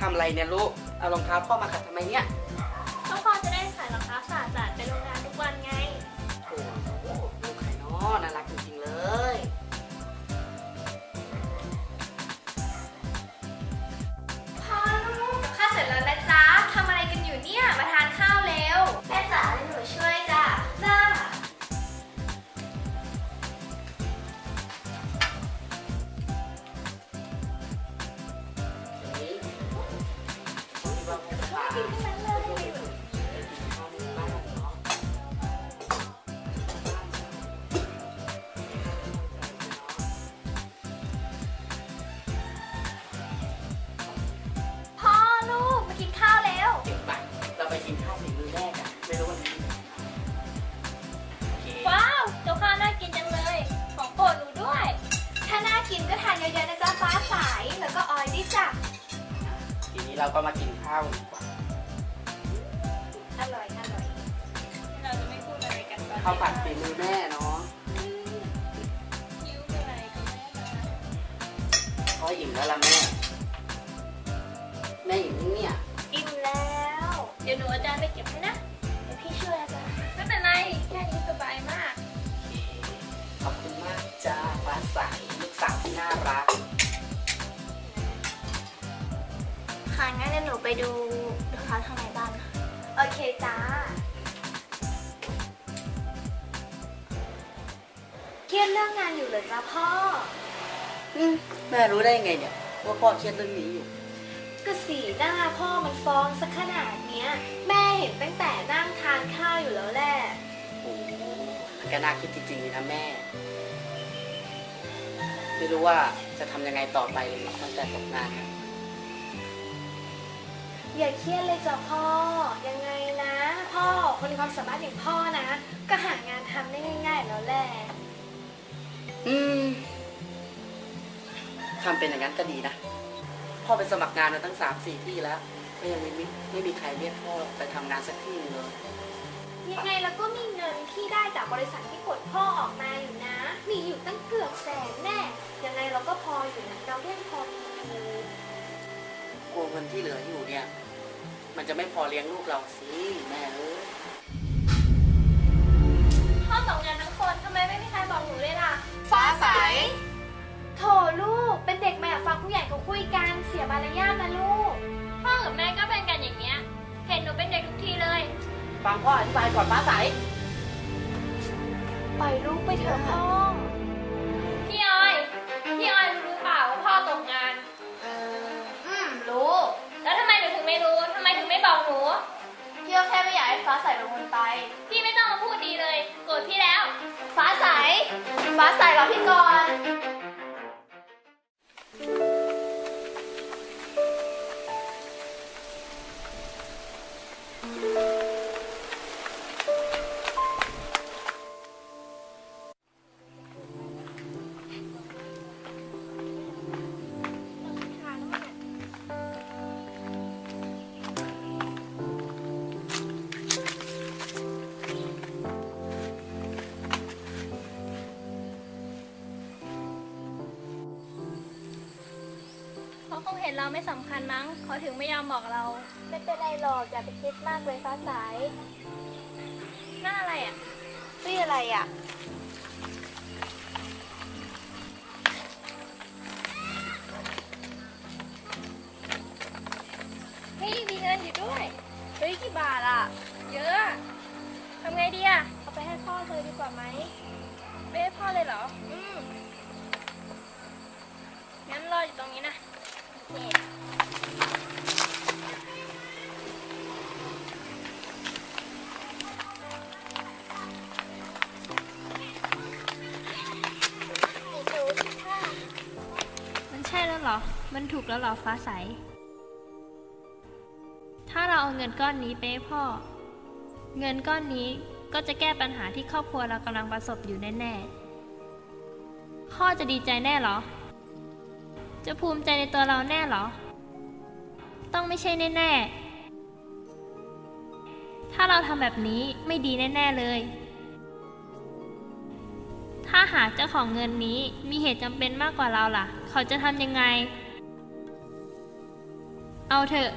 ทำอะไรเนี่ยลูก เอารองเท้าพ่อมาขัดทำไมเนี่ยก็พ่อจะได้ใส่รองเท้าสะอาดๆไปโรงงานทุกวันไง โอ้โหลูกใครเนาะน่ารัก มากินข้าวแล้ว เดี๋ยวไปเราไปกินข้าวฝีมือแม่กันไม่รู้วันไหนโอเคว้าวเจ้าข้าวน่ากินจังเลย ของโปรดหนูด้วย ถ้าน่ากินก็ทานเยอะๆนะจ๊ะฟ้าใสแล้วก็ออยด้วยจ้ะทีนี้เราก็มากินข้าวดีกว่าอร่อยอร่อยเราจะไม่พูดอะไรกันก่อนข้าวผัดฝีมือแม่เนาะคิ้วเป็นอะไรกันแม่นะพ่ออิ่มแล้วล่ะแม่ อาจารย์ไปเก็บให้นะ เดี๋ยวพี่ช่วยอาจารย์ไม่เป็นไร แค่นี้สบายมากโอเคขอบคุณมากจ้าฟ้าใสลูกสาวที่น่ารัก ค่ะงั้นเดี๋ยวหนูไปดูลูกค้าข้างในบ้านนะโอเคจ้าเครียดเรื่องงานอยู่เหรอจ๊ะพ่อ อืมแม่รู้ได้ไงเนี่ย ว่าพ่อเครียดเรื่องนี้อยู่ ตั้งแต่นั่งทานข้าวอยู่แล้วแหละโอ้โหมันก็น่าคิดจริงๆเลยนะแม่ ไม่รู้ว่าจะทำยังไงต่อไปเลยตั้งแต่ตกงานอะอย่าเครียดเลยจ้ะพ่อ ยังไงนะ พ่อคนมีความสามารถอย่างพ่อนะ ก็หางานทำได้ง่ายๆแล้วแหละ อืมทำเป็นอย่างนั้นก็ดีนะ พ่อไปสมัครงานมาตั้งสามสี่ที่แล้ว ก็ยังไม่มีไม่มีใครเรียกพ่อไปทำงานสักที่หนึงเลยยังไงแล้วก็มีเงินที่ได้จากบริษัทที่กดพ่อออกมาอยู่นะ มีอยู่ตั้งเกือบแสนแน่ ยังไงเราก็พออยู่นะเราเรียกพอมีอยู่กลัวเงินที่เหลืออยู่เนี่ย มันจะไม่พอเลี้ยงลูกเราสิแม่เอ้ยพ่อตกงานทั้งคนทำไมไม่มีใครบอกหนูเลยล่ะ ฟ้าใส โถลูกเป็นเด็กมาอยากฟังผู้ใหญ่เขาคุยกันเสียมารยาทนะลู ห็นหนูเป็นเด็กทุกทีเลย ฟังพ่ออธิบายก่อนฟ้าใสปล่อยลูกไปเถอะพ่อ พี่ออย พี่ออยรู้หรือเปล่าว่าพ่อตกงานอืม รู้ แล้วทำไมหนูถึงไม่รู้ทำไมถึงไม่บอกหนู พี่ก็แค่ไม่อยากให้ฟ้าใสเป็นคนไป พี่ไม่ต้องมาพูดดีเลย โกรธพี่แล้ว ฟ้าใส ฟ้าใสรอพี่ก่อน คงเห็นเราไม่สำคัญมั้งเขาถึงไม่ยอมบอกเรา ไม่เป็นไรหรอกอย่าไปคิดมากเลยฟ้าใสหน้าอะไรอะนี่อะไรอะ เฮ้ยมีเงินอยู่ด้วย เฮ้ยกี่บาทอะ เยอะอะทำไงดีอะ เอาไปให้พ่อเลยดีกว่าไหมไปให้พ่อเลยเหรอ อืมงั้นรออยู่ตรงนี้นะ มันถูกแล้วหรอฟ้าใส ถ้าเราเอาเงินก้อนนี้ไปให้พ่อ เงินก้อนนี้ก็จะแก้ปัญหาที่ครอบครัวเรากำลังประสบอยู่แน่ๆพ่อจะดีใจแน่หรอ จะภูมิใจในตัวเราแน่หรอ ต้องไม่ใช่แน่ๆ ถ้าเราทำแบบนี้ไม่ดีแน่ๆเลยถ้าหากเจ้าของเงินนี้มีเหตุจำเป็นมากกว่าเราล่ะ เขาจะทำยังไง เอาเถอะ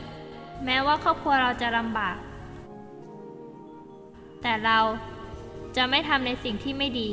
แม้ว่าครอบครัวเราจะลำบาก แต่เราจะไม่ทำในสิ่งที่ไม่ดี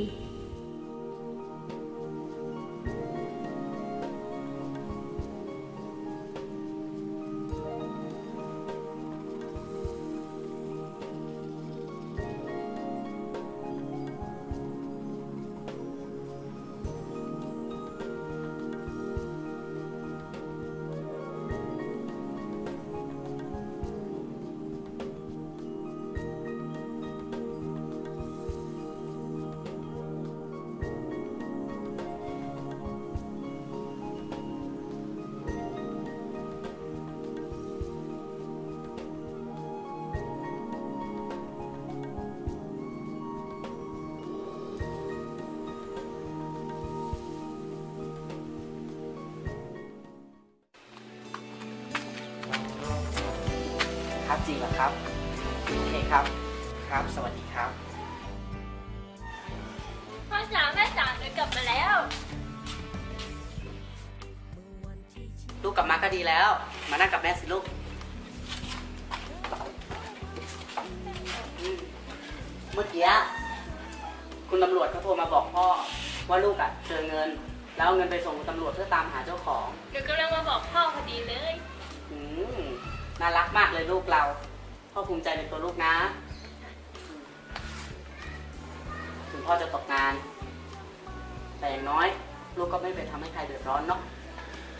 ครับจริงเหรอครับโอเคครับ ครับ สวัสดีครับ พ่อจ๋าแม่จ๋าหนูกลับมาแล้ว ลูกกลับมาก็ดีแล้ว มานั่งกับแม่สิลูกอืมเมื่อกี้คุณตำรวจเขาโทรมาบอกพ่อว่าลูกอะเจอเงิน แล้วเอาเงินไปส่งคุณตำรวจเพื่อตามหาเจ้าของ หนูกำลังมาบอกพ่อพอดีเลย อืม น่ารักมากเลยลูกเราพ่อภูมิใจในตัวลูกนะ ถึงพ่อจะตกงาน แต่อย่างน้อย ลูกก็ไม่ไปทำให้ใครเดือดร้อนเนาะ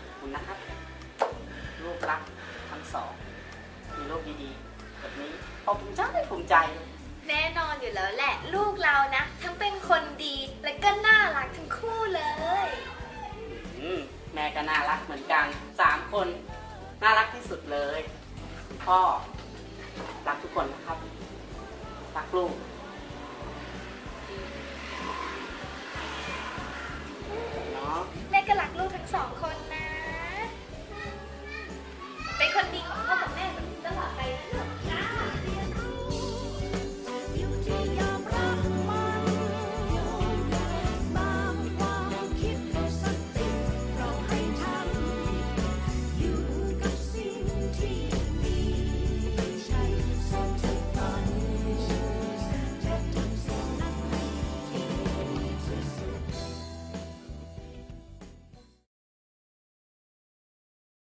ขอบคุณนะครับ ลูกรักทั้งสอง มีลูกดีๆแบบนี้พ่อภูมิใจภูมิใจ แน่นอนอยู่แล้วแหละลูกเรานะ ทั้งเป็นคนดีและก็น่ารักทั้งคู่เลย อืมแม่ก็น่ารักเหมือนกันสามคน น่ารักที่สุดเลย พ่อรักทุกคนนะครับ รักลูกแม่ก็รักลูกทั้งสองคนนะ เป็นคนดีของพ่อกับแม่ตลอดไปนะลูก